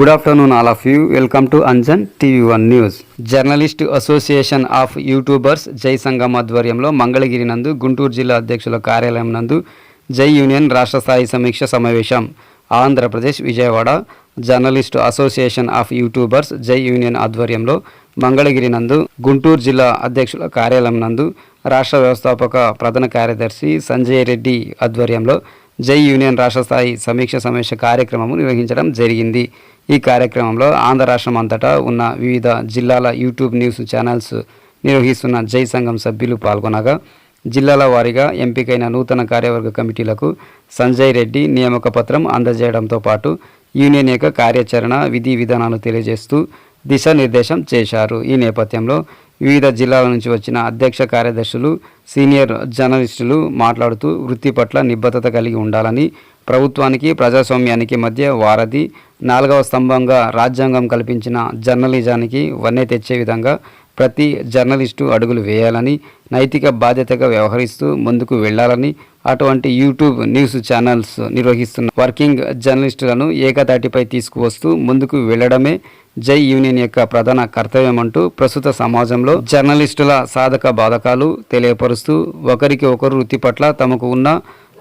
Good afternoon all of you welcome to Anjan TV one news journalist association of YouTubers Jai Sangham ఆధ్వర్యంలో మంగళగిరి నందు గుంటూరు జిల్లా అధ్యక్షుల కార్యాలయం నందు జై యూనియన్ రాష్ట్ర స్థాయి సమీక్ష సమావేశం. Andhra Pradesh Vijayawada journalist association of YouTubers Jai union ఆధ్వర్యంలో మంగళగిరి నందు గుంటూరు జిల్లా అధ్యక్షుల కార్యాలయం నందు రాష్ట్ర వ్యవస్థాపక ప్రధాన కార్యదర్శి సంజయ్ రెడ్డి ఆధ్వర్యంలో జై యూనియన్ రాష్ట్ర స్థాయి సమీక్ష సమావేశ కార్యక్రమము నిర్వహించడం జరిగింది. ఈ కార్యక్రమంలో ఆంధ్ర రాష్ట్రం అంతటా ఉన్న వివిధ జిల్లాల యూట్యూబ్ న్యూస్ ఛానల్స్ నిర్వహిస్తున్న జై సంఘం సభ్యులు పాల్గొనగా జిల్లాల వారీగా ఎంపికైన నూతన కార్యవర్గ కమిటీలకు సంజయ్ రెడ్డి నియామక పత్రం అందజేయడంతో పాటు యూనియన్ యొక్క కార్యాచరణ విధి విధానాలు తెలియజేస్తూ దిశానిర్దేశం చేశారు. ఈ నేపథ్యంలో వివిధ జిల్లాల నుంచి వచ్చిన అధ్యక్ష కార్యదర్శులు సీనియర్ జర్నలిస్టులు మాట్లాడుతూ వృత్తి పట్ల నిబద్ధత కలిగి ఉండాలని ప్రభుత్వానికి ప్రజాస్వామ్యానికి మధ్య వారధి నాలుగవ స్తంభంగా రాజ్యాంగం కల్పించిన జర్నలిజానికి వన్నె తెచ్చే విధంగా ప్రతి జర్నలిస్టు అడుగులు వేయాలని నైతిక బాధ్యతగా వ్యవహరిస్తూ ముందుకు వెళ్ళాలని అటువంటి యూట్యూబ్ న్యూస్ ఛానల్స్ నిర్వహిస్తున్న వర్కింగ్ జర్నలిస్టులను ఏకతాటిపై తీసుకువస్తూ ముందుకు వెళ్ళడమే జై యూనియన్ యొక్క ప్రధాన కర్తవ్యం అంటూ ప్రస్తుత సమాజంలో జర్నలిస్టుల సాధక బాధకాలు తెలియపరుస్తూ ఒకరికి ఒకరు వృత్తి పట్ల తమకు ఉన్న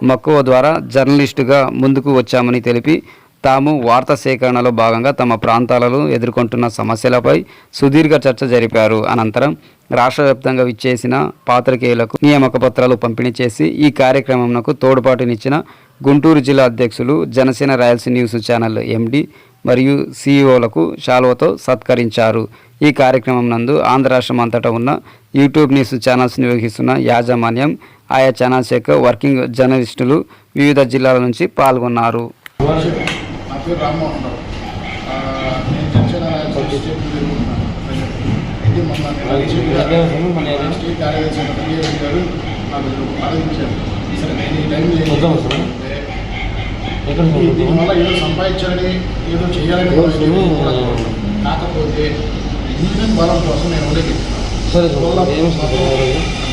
మక్కువ ద్వారా జర్నలిస్టుగా ముందుకు వచ్చామని తెలిపి తాము వార్తా సేకరణలో భాగంగా తమ ప్రాంతాలలో ఎదుర్కొంటున్న సమస్యలపై సుదీర్ఘ చర్చ జరిపారు. అనంతరం రాష్ట్ర వ్యాప్తంగా విచ్చేసిన పాత్రికేయులకు నియామక పత్రాలు పంపిణీ చేసి ఈ కార్యక్రమంకు తోడ్పాటునిచ్చిన గుంటూరు జిల్లా అధ్యక్షులు Janasena royals news channel MD మరియు సీఈఓలకు శాలువతో సత్కరించారు. ఈ కార్యక్రమం నందు ఆంధ్ర రాష్ట్రం అంతటా ఉన్న యూట్యూబ్ న్యూస్ ఛానల్స్ నిర్వహిస్తున్న యాజమాన్యం ఆయా ఛానల్స్ యొక్క వర్కింగ్ జర్నలిస్టులు వివిధ జిల్లాల నుంచి పాల్గొన్నారు దీనివల్ల ఏదో సంపాదించాలని ఏదో చేయాలని? కాకపోతే యూనియన్ బలం కోసం నేను ఉండేది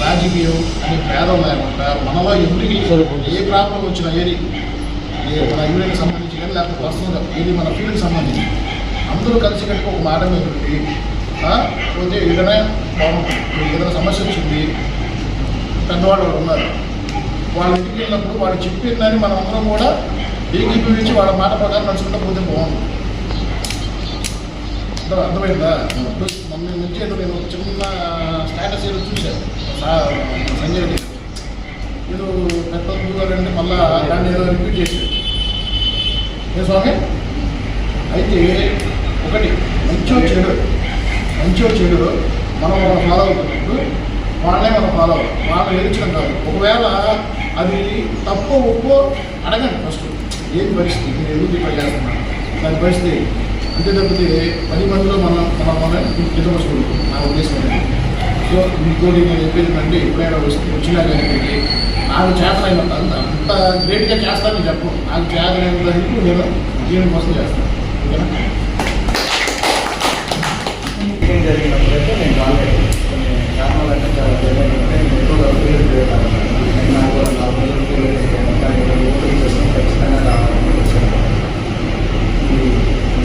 రాజకీయం అనే భేదం లేకుండా మనలో ఎవరికి. ఏ ప్రాబ్లం వచ్చినా ఏది? ఏ మన యూనియన్కి సంబంధించి కానీ లేకపోతే పర్సనల్గా ఏది మన ఫీల్డ్కి సంబంధించి. అందరూ కలిసి కట్టుకు ఒక మాట మీద పోతే ఏదైనా బాగుంటుంది. ఏదైనా సమస్య వచ్చింది పెద్దవాళ్ళు వాళ్ళు ఉన్నారు? వాళ్ళ ఇంటికి వెళ్ళినప్పుడు వాళ్ళు చెప్పిందని మనం అందరం కూడా ఏకీభవించి వాళ్ళ మాట ప్రకారం నడుచుకుంటూ పోతే బాగుంటుంది. అర్థం- అర్థమైందా? మొన్న నుంచి నేను ఒక చిన్న స్టేటస్ ఏదో చూశాను సంజయ్ రెడ్డి. ఏదో పెద్ద చూడాలంటే మళ్ళా దాన్ని ఏదో రిపీట్ చేశాను ఏ స్వామి? అయితే ఒకటి మంచో చెడు. మంచో చెడు మనం మనం ఫాలో అవుతున్నప్పుడు వాళ్ళే మనం ఫాలో అవుతాం. వాళ్ళు ఎదిరించడం కాదు. ఒకవేళ అది తప్పు ఒప్పు అడగండి ఫస్ట్ ఏం పరిస్థితి? మీరు ఎందుకు ఇట్లా చేస్తున్నారు? దాని పరిస్థితి అంతే తప్పితే పది మందిలో మనం మనం మన నా ఉద్దేశం అనేది. సో ఇంకోటి నేను చెప్పేది అంటే ఎప్పుడైనా వస్తు వచ్చినా కానీ నాకు చేతనైనంత అంత అంత గ్రేట్గా చేస్తానని చెప్పు నాకు చేతనైనంత నేను నేను కోసం చేస్తాను. ఓకేనా మీటింగ్ జరిగినప్పుడైతే నేను రాలేదు కొన్ని కారణాలు అంటే చాలా జరిగినట్టు నేను ఎక్కువగా ఫీల్డ్ తిరుగుతాను నేను నాకు కూడా నా రోజులు ఫీల్డ్ తిరిగాను కానీ ఇక్కడ ఓపెన్ చేసిన ఖచ్చితంగా రావాలని వచ్చాను ఈ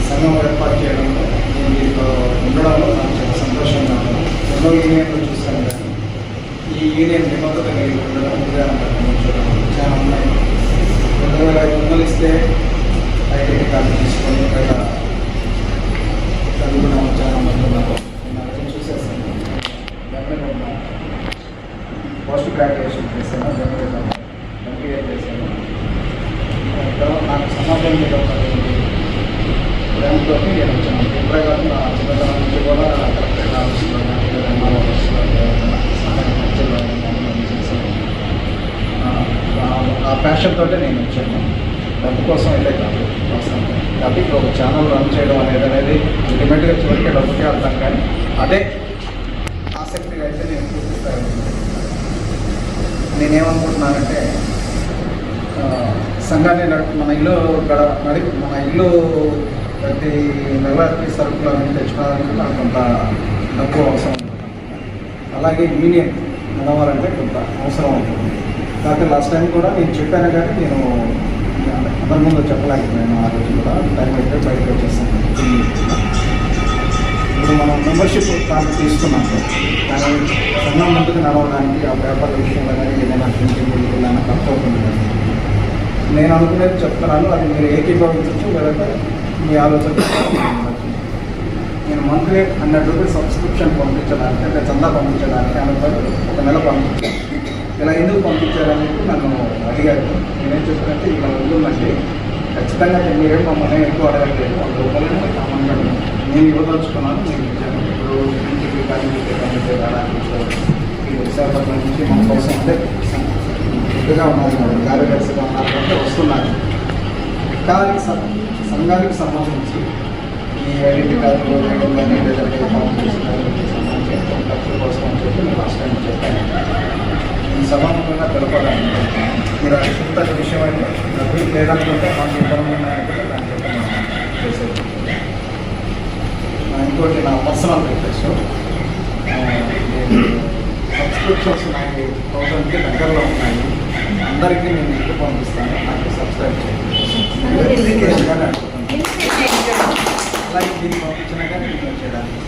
సంఘం ఏర్పాటు చేయడంలో నేను దీంట్లో ఉండడంలో నాకు చాలా సంతోషంగా ఉంది ఎన్నో యూనియన్లు చూస్తాను కానీ ఈ యూనియన్ నిబద్ధత కలిగి ఉండడం ఉదాహరణ చూడడం చాలా ఉన్నాయి రెండు వేల ఐదు వందలు ఇస్తే ఐడెంటిటీ కార్డు తీసుకొని బయట చదువుకున్న చాలా మంది ఉన్నారు నేను అవన్నీ చూసేస్తాను జనరల్ పోస్ట్ గ్రాడ్యుయేషన్ చేశాను ఎంపీఏ చేశాను. తర్వాత నాకు సమాజం మీద ఒక ప్రేమతో నేను వచ్చాను. ఇప్పుడే కాదు నా చిన్నతనం నుంచి కూడా కరెక్ట్గా ఆఫీస్లో చేశాను. ఆ- ప్యాషన్తో ప్యాషన్ తోటే నేను వచ్చాను. డబ్బు కోసం అయితే కాదు కాబట్టి ఇప్పుడు ఒక ఛానల్ రన్ చేయడం అనేది అనేది అల్టిమేట్గా చివరికి డబ్బుకే అర్థం కానీ అదే ఆసక్తిగా అయితే నేను పూర్తి స్థాయిలో ఉన్నాను. నేనేమనుకుంటున్నానంటే సంఘాన్ని నడుపు మన ఇల్లు గడ నడి మన ఇల్లు ప్రతి నెలకి సరుకులు అన్ని తెచ్చుకోవడానికి నాకు కొంత డబ్బు అవసరం ఉంటుంది అలాగే యూనియన్ నడవాలంటే కొంత అవసరం ఉంటుంది కాకపోతే లాస్ట్ టైం కూడా నేను చెప్పాను కానీ నేను అందరి ముందు చెప్పలేకపోయాను. ఆ రోజు కూడా టైం అయితే బయటకు వచ్చేస్తాను. ఇప్పుడు మనం మెంబర్షిప్ కార్డు తీసుకున్నాం. సార్ కానీ సంఘం ముందుకు నడవడానికి ఆ పేపర్ విషయంలో కానీ ఏదైనా ప్రింటింగ్ ఏదైనా ఖర్చు అవుతుంది నేను అనుకునేది చెప్తున్నాను అది మీరు ఏకీభవించవచ్చు లేదంటే మీ ఆలోచన నేను మంత్లీ హండ్రెడ్ రూపీస్ సబ్స్క్రిప్షన్ పంపించడానికి అంటే చందా పంపించడానికి అనుకుని ఒక నెల పంపించాను ఇలా ఎందుకు పంపించారని నన్ను అడిగారు. నేనేం చెప్పినట్టు ఇలా ఉంటుందండి. ఖచ్చితంగా మీరేం మమ్మల్ని ఎక్కువ అడగట్లేదు. వంద రూపాయలు నేను ఇవ్వదలుచుకున్నాను నేను ఇచ్చాను ఇప్పుడు ఇంటికి కానీ ఇంటికి రావడానికి విశాఖపట్నం నుంచి మన కోసం అంటే ఇదిగా ఉన్నారు మేడం కార్యదర్శిగా ఉన్నారు అంటే వస్తున్నారు. కానీ సంఘానికి సంబంధించి ఈ ఐడెంటిటీ కార్డులు వేయడం కానీ లేదంటే సంబంధించి కోసం అని చెప్పి నేను లాస్ట్ టైం చెప్పాను. ఈ సమానంగా తెలపడానికి మీరు అది చెప్తారు విషయం అయితే డబ్బులు లేదనుకుంటే మాకు ఇబ్బంది ఉన్నాయంటే దాన్ని చెప్పి చేసేది ఇంకోటి నా పర్సనల్ రిక్వెస్ట్ సబ్స్క్రిప్షన్స్ నాకు థౌసండ్కి దగ్గరలో ఉన్నాయి. అందరికీ నేను ఎక్కువ పంపిస్తాను నాకు సబ్స్క్రైబ్ అలాగే దీన్ని పంపించినా కానీ చేయడానికి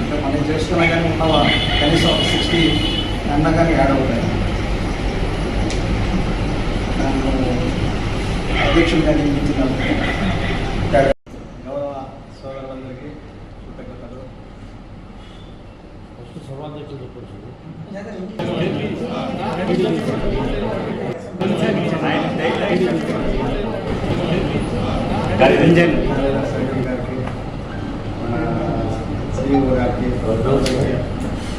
అంటే మనం చేసుకున్నా కానీ ఉన్నవా కనీసం ఒక సిక్స్టీ అన్నా కానీ యాడ్ అవుతాయి అధ్యక్షుడిగా నియమించినందుకు గౌరవ సోదరులందరికీ కృతజ్ఞతలు రంజన్ సెక్రటరీ గారికి మన సిఇఓ గారికి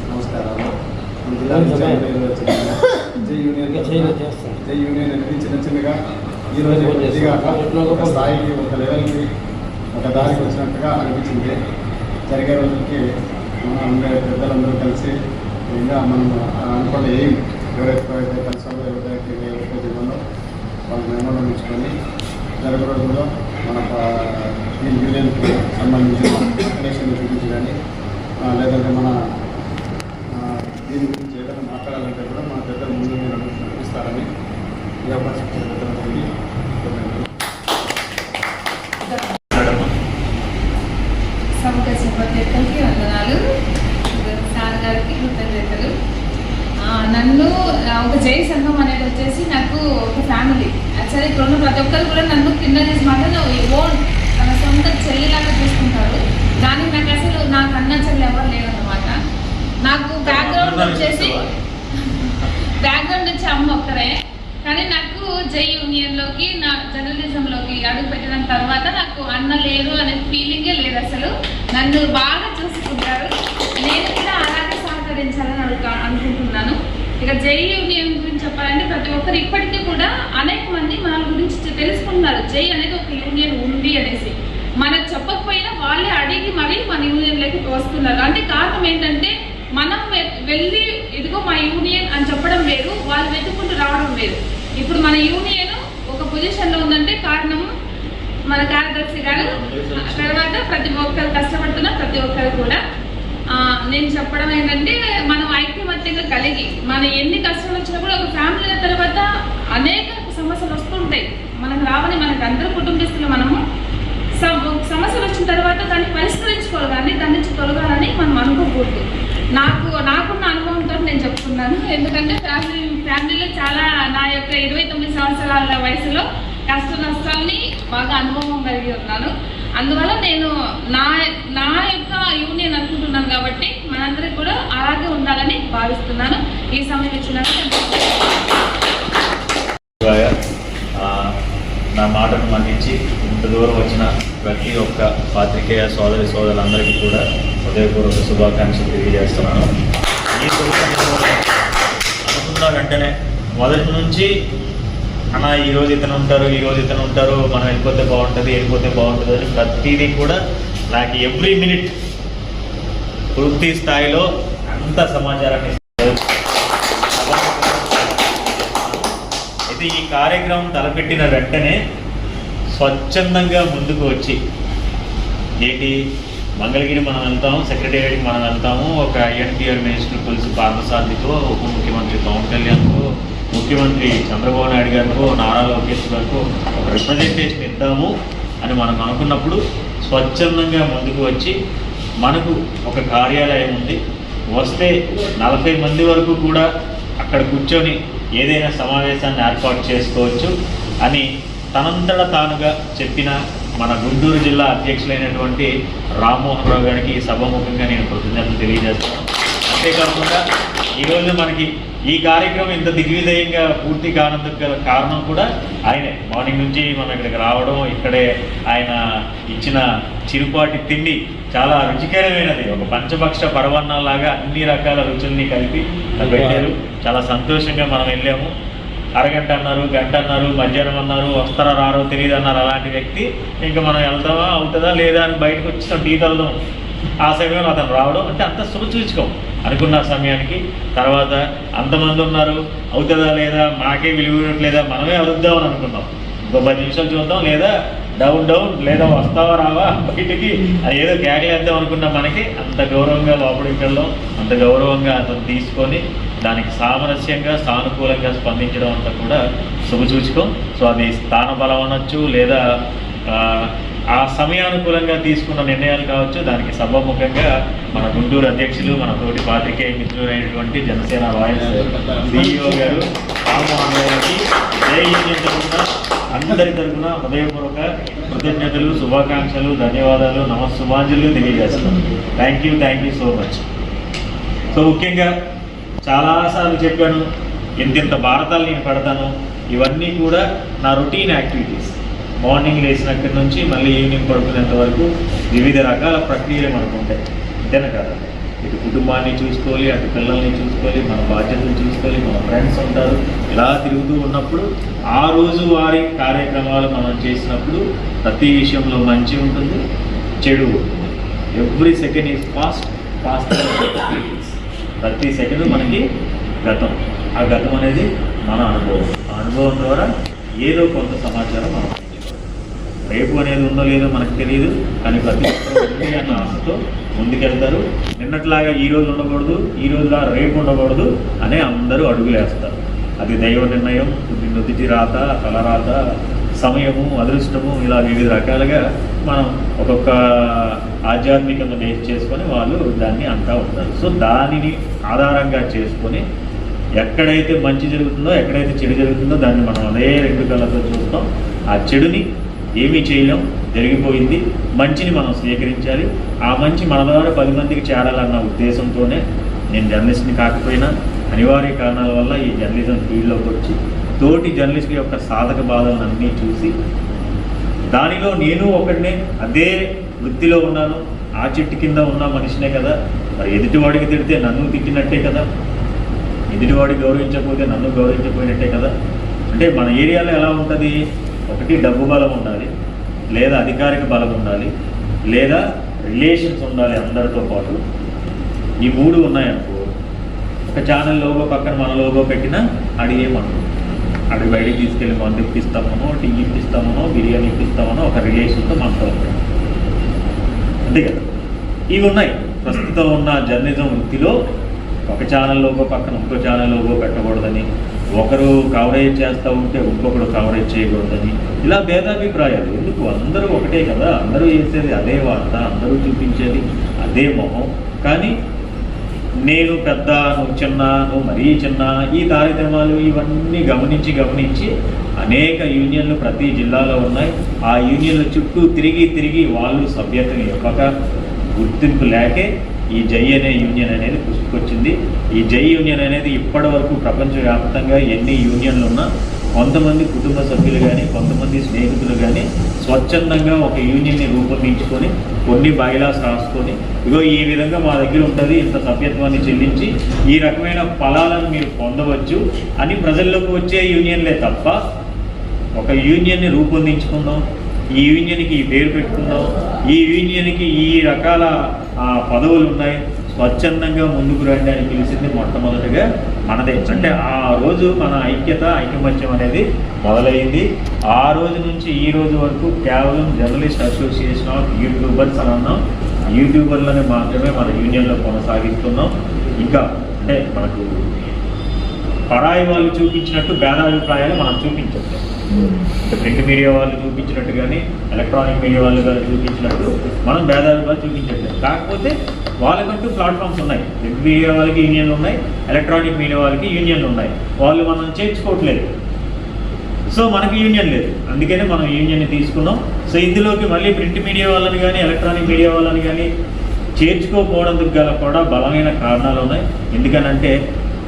నమస్కారాలు జిల్లా జై యూనియన్ జై యూనియన్ అనేది చిన్న చిన్నగా ఈ రోజు కొద్దిగా ఒక స్థాయికి ఒక లెవెల్కి ఒక దారికి వచ్చినట్టుగా అనిపించింది. జరిగే రోజులకి మన అందరూ పెద్దలందరూ కలిసి ఇంకా మనం అనుకున్న ఏం ఎవరైతే కలిసామో ఎవరైతే ఎవరైతే జిల్లాలో వాళ్ళ మెమోరం ఉంచుకొని జరగ రోజుల్లో మన ఈ యూనియన్కి సంబంధించిన కనెక్షన్ గురించి కానీ లేదంటే మన దీని గురించి ఏదైనా మాట్లాడాలంటే కూడా మన దగ్గర ముందు మీరు నడిపిస్తారని ఈ అవకాశం ఇచ్చిన పెద్దలందరికీ కృతజ్ఞతలు. సముఖ ప్రతి ఒక్కరికి వందనాలు సార్ గారికి కృతజ్ఞతలు ఆ, నన్ను ఆ, ఒక జై సంఘం అనేది వచ్చేసి నాకు ఒక ఫ్యామిలీ యాక్చువల్లీ ఇక్కడ ఉన్న ప్రతి ఒక్కరు కూడా నన్ను కింద చేసి మాట ఓన్ తన సొంత చెల్లిలాగా చూసుకుంటారు దానికి నాకు అసలు నాకు అన్న చెల్లి ఎవరు లేరన్నమాట నాకు బ్యాక్గ్రౌండ్ వచ్చేసి బ్యాక్గ్రౌండ్ వచ్చి అమ్మ ఒక్కరే. కానీ నాకు జై యూనియన్లోకి నా జర్నలిజంలోకి అడుగు పెట్టిన తర్వాత నాకు అన్న లేరు అనే ఫీలింగే లేదు అసలు. నన్ను బాగా చూసుకుంటారు. నేను కూడా అలాగే సహకరించాలని అడుగు అనుకుంటున్నాను. ఇక జై యూనియన్ గురించి చెప్పాలంటే ప్రతి ఒక్కరు ఇప్పటికీ కూడా అనేక మంది మన గురించి తెలుసుకుంటున్నారు. జై అనేది ఒక యూనియన్ ఉంది అనేసి. మనకు చెప్పకపోయినా వాళ్ళే అడిగి మరీ మన యూనియన్లోకి వస్తున్నారు. అంటే కారణం ఏంటంటే మనం వె- వెళ్ళి ఇదిగో మా యూనియన్ అని చెప్పడం వేరు వాళ్ళు వెతుక్కుంటూ రావడం వేరు. ఇప్పుడు మన యూనియన్ ఒక పొజిషన్లో ఉందంటే కారణం మన కార్యదర్శి గారు. తర్వాత ప్రతి ఒక్కరు కష్టపడుతున్న ప్రతి ఒక్కరు కూడా. నేను చెప్పడం ఏంటంటే మనం ఐక్యమత్యంగా కలిగి మన ఎన్ని కష్టాలు వచ్చినా కూడా ఒక ఫ్యామిలీ తర్వాత అనేక సమస్యలు వస్తుంటాయి మనకు రావని మనకు అందరూ కుటుంబస్తులు మనము. సమస్యలు వచ్చిన తర్వాత దాన్ని పరిష్కరించుకోవాలి కానీ దాని నుంచి తొలగాలని మనం అనుకోకూడదు. నాకు నాకున్న అనుభవంతో నేను చెప్తున్నాను. ఎందుకంటే ఫ్యామిలీ ఫ్యామిలీలో చాలా నా యొక్క ఇరవై తొమ్మిది సంవత్సరాల వయసులో కష్ట నష్టాలని బాగా అనుభవం కలిగి ఉన్నాను. అందువల్ల నేను నా నా యొక్క యూనియన్ అనుకుంటున్నాను కాబట్టి మనందరికి కూడా అలాగే ఉండాలని భావిస్తున్నాను. ఈ సమయం ఇచ్చినందుకు నా మాటను మన్నించి ఇంత దూరం వచ్చిన ప్రతి ఒక్క పాత్రికేయ సోదరి సోదరులందరికీ కూడా హృదయపూర్వక శుభాకాంక్షలు తెలియజేస్తున్నాను. ఈ అనుకున్న వెంటనే మొదటి నుంచి అన్న ఈ రోజు ఇతను ఉంటారు ఈ రోజు ఇతను ఉంటారు మనం వెళ్ళిపోతే బాగుంటుంది వెళ్ళిపోతే బాగుంటుంది అని ప్రతిదీ కూడా నాకు ఎవ్రీ మినిట్ పూర్తి స్థాయిలో అంత సమాచారాన్ని అయితే ఈ కార్యక్రమం తలపెట్టిన వెంటనే స్వచ్ఛందంగా ముందుకు వచ్చి ఏంటి? మంగళగిరి మనం వెళ్తాము సెక్రటేరియట్కి మనం వెళ్తాము. ఒక ఎన్టీఆర్ మినిస్టర్ కొలిసి పార్థసారథితో ఉప ముఖ్యమంత్రి పవన్ కళ్యాణ్తో ముఖ్యమంత్రి చంద్రబాబు నాయుడు గారికో నారా లోకేష్ గారికో రిప్రజెంటేషన్ ఇద్దాము అని మనం అనుకున్నప్పుడు స్వచ్ఛందంగా ముందుకు వచ్చి మనకు ఒక కార్యాలయం ఉంది. వస్తే నలభై మంది వరకు కూడా అక్కడ కూర్చొని ఏదైనా సమావేశాన్ని ఏర్పాటు చేసుకోవచ్చు అని తనంతట తానుగా చెప్పిన మన గుంటూరు జిల్లా అధ్యక్షులైనటువంటి రామ్మోహన్ రావు గారికి సభాముఖంగా నేను కృతజ్ఞతలు తెలియజేస్తాను అంతేకాకుండా ఈరోజు మనకి ఈ కార్యక్రమం ఇంత దిగ్విజయంగా పూర్తి కానందుకు గల కారణం కూడా ఆయనే. మార్నింగ్ నుంచి మనం ఇక్కడికి రావడం ఇక్కడే ఆయన ఇచ్చిన చిరుపాటి తిండి చాలా రుచికరమైనది. ఒక పంచభక్ష పరవన్నాలాగా అన్ని రకాల రుచుల్ని కలిపి పెట్టారు. చాలా సంతోషంగా మనం వెళ్ళాము. అరగంట అన్నారు గంట అన్నారు మధ్యాహ్నం అన్నారు వస్తారా రారో తెలియదు అన్నారు అలాంటి వ్యక్తి. ఇంకా మనం వెళ్తామా అవుతుందా లేదా అని బయటకు వచ్చిన టీ తల్దాం ఆ సమయంలో అతను రావడం అంటే అంత శుభసూచకం అనుకున్న సమయానికి తర్వాత అంతమంది ఉన్నారు అవుతుందా లేదా మాకే విలువట్లేదా మనమే అవుద్దామని అనుకున్నాం. ఇంకో పది నిమిషాలు చూద్దాం లేదా డౌన్ డౌన్ లేదా వస్తావా రావా బయటికి అది ఏదో కేకలేద్దాం అనుకున్న మనకి అంత గౌరవంగా లోపలికి వెళ్ళడం అంత గౌరవంగా అతను తీసుకొని దానికి సామరస్యంగా సానుకూలంగా స్పందించడం అంతా కూడా శుభసూచకం. సో అది స్థాన బలం అనొచ్చు లేదా ఆ, సమయానుకూలంగా తీసుకున్న నిర్ణయాలు కావచ్చు. దానికి సభాముఖంగా మన గుంటూరు అధ్యక్షులు మన తోటి పాత్రికేయ మిత్రులైనటువంటి జనసేన వాయిస్ సిఇఓ గారు రామ్మోహన్ గారికి జై తరఫున అందరి తరఫున హృదయపూర్వక కృతజ్ఞతలు శుభాకాంక్షలు ధన్యవాదాలు నమస్సుమాంజలు తెలియజేస్తున్నాను thank you thank you so much so ముఖ్యంగా చాలాసార్లు చెప్పాను ఎంతెంత భారతాలు నేను పెడతాను. ఇవన్నీ కూడా నా రొటీన్ యాక్టివిటీస్. మార్నింగ్ లేచినక్కడి నుంచి మళ్ళీ ఈవినింగ్ పడుకునేంత వరకు వివిధ రకాల ప్రక్రియలు మనకు ఉంటాయి అంతేనా కదా? ఇటు కుటుంబాన్ని చూసుకోవాలి అటు పిల్లల్ని చూసుకోవాలి మన బాధ్యతలు చూసుకోవాలి మన ఫ్రెండ్స్ ఉంటారు. ఇలా తిరుగుతూ ఉన్నప్పుడు ఆ రోజు వారి కార్యక్రమాలు మనం చేసినప్పుడు ప్రతి విషయంలో మంచి ఉంటుంది చెడు ఉంటుంది. Every second is fast fast ప్రతి సెకండ్ మనకి గతం. ఆ గతం అనేది మన అనుభవం. ఆ అనుభవం ద్వారా ఏదో కొంత సమాచారం మనం రేపు అనేది ఉందో లేదో మనకు తెలియదు కానీ ప్రతి ఉంది అన్న ఆశతో ముందుకెళ్తారు. నిన్నట్లాగా ఈ రోజు ఉండకూడదు ఈ రోజులా రేపు ఉండకూడదు అనే అందరూ అడుగులేస్తారు. అది దైవ నిర్ణయం ఇది నుదిటి రాత కలరాత సమయము అదృష్టము ఇలా వివిధ రకాలుగా మనం ఒక్కొక్క ఆధ్యాత్మికంగా బేస్ చేసుకొని వాళ్ళు దాన్ని అంతా ఉంటారు. సో దానిని ఆధారంగా చేసుకొని ఎక్కడైతే మంచి జరుగుతుందో ఎక్కడైతే చెడు జరుగుతుందో దాన్ని మనం అదే రెండు కళ్ళతో చూస్తాం. ఆ చెడుని ఏమీ చేయలేం జరిగిపోయింది. మంచిని మనం స్వీకరించాలి. ఆ మంచి మన ద్వారా పది మందికి చేరాలన్న ఉద్దేశంతోనే నేను జర్నలిస్ట్ని కాకపోయినా అనివార్య కారణాల వల్ల ఈ జర్నలిజం ఫీల్డ్లోకి వచ్చి తోటి జర్నలిస్ట్ యొక్క సాధక బాధలన్నీ చూసి దానిలో నేను ఒకడినే అదే వృత్తిలో ఉన్నాను ఆ చెట్టు కింద ఉన్న మనిషినే కదా మరి ఎదుటివాడికి తిడితే నన్ను తిట్టినట్టే కదా ఎదుటివాడికి గౌరవించకపోతే నన్ను గౌరవించకపోయినట్టే కదా. అంటే మన ఏరియాలో ఎలా ఉంటుంది? ఒకటి డబ్బు బలం ఉండాలి లేదా అధికారిక బలం ఉండాలి లేదా రిలేషన్స్ ఉండాలి అందరితో పాటు. ఈ మూడు ఉన్నాయనుకో ఒక ఛానల్ లోగో పక్కన మన లోగో పెట్టినా అడిగేమను అడిగి బయటికి తీసుకెళ్ళి మందు ఇప్పిస్తామనో టీ ఇప్పిస్తామనో బిర్యానీ ఇప్పిస్తామనో ఒక రిలేషన్తో మనతో అంతే కదా? ఇవి ఉన్నాయి. ప్రస్తుతం ఉన్న జర్నలిజం వృత్తిలో ఒక ఛానల్లోగో పక్కన ఇంకో ఛానల్లోగో పెట్టకూడదని ఒకరు కవరేజ్ చేస్తూ ఉంటే ఇంకొకరు కవరేజ్ చేయకూడదని ఇలా భేదాభిప్రాయాలు. ఎందుకు? అందరూ ఒకటే కదా. అందరూ చేసేది అదే వార్త అందరూ చూపించేది అదే మొహం. కానీ నేను పెద్ద నువ్వు చిన్న నువ్వు మరీ చిన్న ఈ తారతమ్యాలు ఇవన్నీ గమనించి గమనించి అనేక యూనియన్లు ప్రతి జిల్లాలో ఉన్నాయి. ఆ యూనియన్ల చుట్టూ తిరిగి తిరిగి వాళ్ళు సభ్యతను ఇవ్వక గుర్తింపు లేకే ఈ జై అనే యూనియన్ అనేది పుట్టుకొచ్చింది. ఈ జై యూనియన్ అనేది ఇప్పటి వరకు ప్రపంచవ్యాప్తంగా ఎన్ని యూనియన్లు ఉన్నా కొంతమంది కుటుంబ సభ్యులు కానీ కొంతమంది స్నేహితులు కానీ స్వచ్ఛందంగా ఒక యూనియన్ని రూపొందించుకొని కొన్ని బైలాస్ రాసుకొని ఇగో ఈ విధంగా మా దగ్గర ఉంటుంది ఇంత సభ్యత్వాన్ని చెల్లించి ఈ రకమైన ఫలాలను మీరు పొందవచ్చు అని ప్రజల్లోకి వచ్చే యూనియన్లే తప్ప ఒక యూనియన్ని రూపొందించుకుందాం ఈ యూనియన్కి ఈ పేరు పెట్టుకుందాం ఈ యూనియన్కి ఈ రకాల ఆ, పదవులు ఉన్నాయి స్వచ్ఛందంగా ముందుకు రండి అని పిలిచింది మొట్టమొదటిగా మనదే. అంటే ఆ రోజు మన ఐక్యత ఐకమత్యం అనేది మొదలైంది. ఆ రోజు నుంచి ఈ రోజు వరకు కేవలం జర్నలిస్ట్ అసోసియేషన్ ఆఫ్ యూట్యూబర్స్ అని అన్నాం. యూట్యూబర్లని మాత్రమే మన యూనియన్లో కొనసాగిస్తున్నాం. ఇంకా అంటే మనకు పరాయి వాళ్ళు చూపించినట్టు భేదాభిప్రాయాలు మనం చూపించట్లేదు. ప్రింట్ మీడియా వాళ్ళు చూపించినట్టు కానీ ఎలక్ట్రానిక్ మీడియా వాళ్ళు కానీ చూపించినట్టు మనం భేదాభిప్రాయాలు చూపించట్లేదు. కాకపోతే వాళ్ళకంటూ ప్లాట్ఫామ్స్ ఉన్నాయి. ప్రింట్ మీడియా వాళ్ళకి యూనియన్లు ఉన్నాయి ఎలక్ట్రానిక్ మీడియా వాళ్ళకి యూనియన్లు ఉన్నాయి. వాళ్ళు మనం చేర్చుకోవట్లేదు. సో మనకి యూనియన్ లేదు. అందుకనే మనం యూనియన్ని తీసుకున్నాం. సో ఇందులోకి మళ్ళీ ప్రింట్ మీడియా వాళ్ళని కానీ ఎలక్ట్రానిక్ మీడియా వాళ్ళని కానీ చేర్చుకోకపోవడానికి గల కూడా బలమైన కారణాలు ఉన్నాయి. ఎందుకనంటే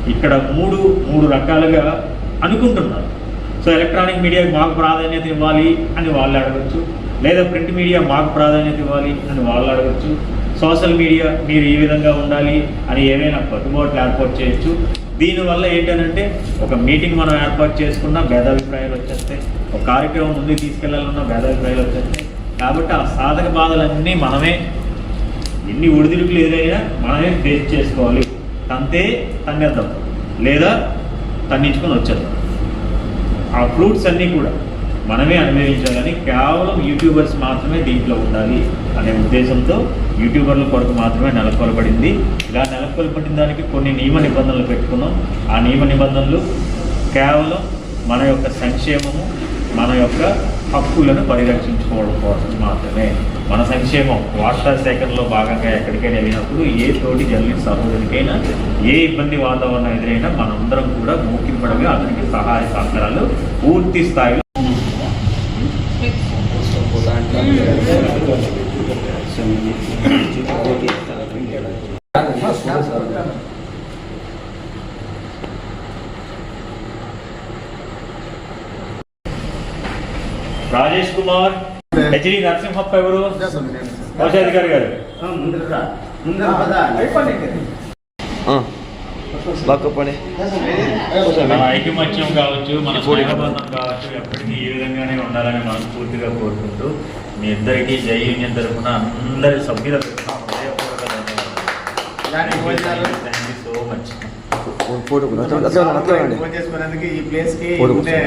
ఇక్కడ మూడు మూడు రకాలుగా అనుకుంటున్నారు. సో ఎలక్ట్రానిక్ మీడియాకి మాకు ప్రాధాన్యత ఇవ్వాలి అని వాళ్ళు అడగచ్చు. లేదా ప్రింట్ మీడియా మాకు ప్రాధాన్యత ఇవ్వాలి అని వాళ్ళు అడగచ్చు. సోషల్ మీడియా మీరు ఈ విధంగా ఉండాలి అని ఏవైనా కట్టుబాట్లు ఏర్పాటు చేయొచ్చు. దీనివల్ల ఏంటంటే ఒక మీటింగ్ మనం ఏర్పాటు చేసుకున్న భేదాభిప్రాయాలు వచ్చేస్తాయి. ఒక కార్యక్రమం ముందుకు తీసుకెళ్ళాలన్న భేదాభిప్రాయాలు వచ్చేస్తాయి. కాబట్టి ఆ సాధక బాధలన్నీ మనమే ఎన్ని ఒడిదుడుకులు ఎదురైనా మనమే ఫేస్ చేసుకోవాలి. తంతే తన్నేద్దాం. లేదా తన్నించుకొని వచ్చేద్దాం. ఆ ఫ్రూట్స్ అన్నీ కూడా మనమే అనుభవించాలని కేవలం యూట్యూబర్స్ మాత్రమే దీంట్లో ఉండాలి అనే ఉద్దేశంతో యూట్యూబర్ల కొరకు మాత్రమే నెలకొల్పడింది ఇలా నెలకొల్పడిన దానికి కొన్ని నియమ నిబంధనలు పెట్టుకున్నాం. ఆ నియమ నిబంధనలు కేవలం మన యొక్క సంక్షేమము మన యొక్క హక్కులను పరిరక్షించుకోవడం కోసం మాత్రమే. మన సంక్షేమం వార్తా సేకరణలో భాగంగా ఎక్కడికైనా వెళ్ళినప్పుడు ఏ తోటి జర్నలిస్ట్ సహోదరునికైనా ఏ ఇబ్బంది వాతావరణం ఎదురైనా మనందరం కూడా మూకింపడగా అతనికి సహాయ సహకారాలు పూర్తి స్థాయిలో. రాజేష్ కుమార్ హెచ్డి నరసింహప్ప ఎవరు కోశాధికారి గారు ఐకమత్యం కావచ్చు మన స్నేహబంధం కావచ్చు ఎప్పటికీ ఈ విధంగానే ఉండాలని మనస్ఫూర్తిగా కోరుకుంటూ మీ ఇద్దరికి జై యూనియన్ తరఫున అందరి సభ్యుల thank you so much photo ఈ ప్లేస్కి ఫోటో ఉండే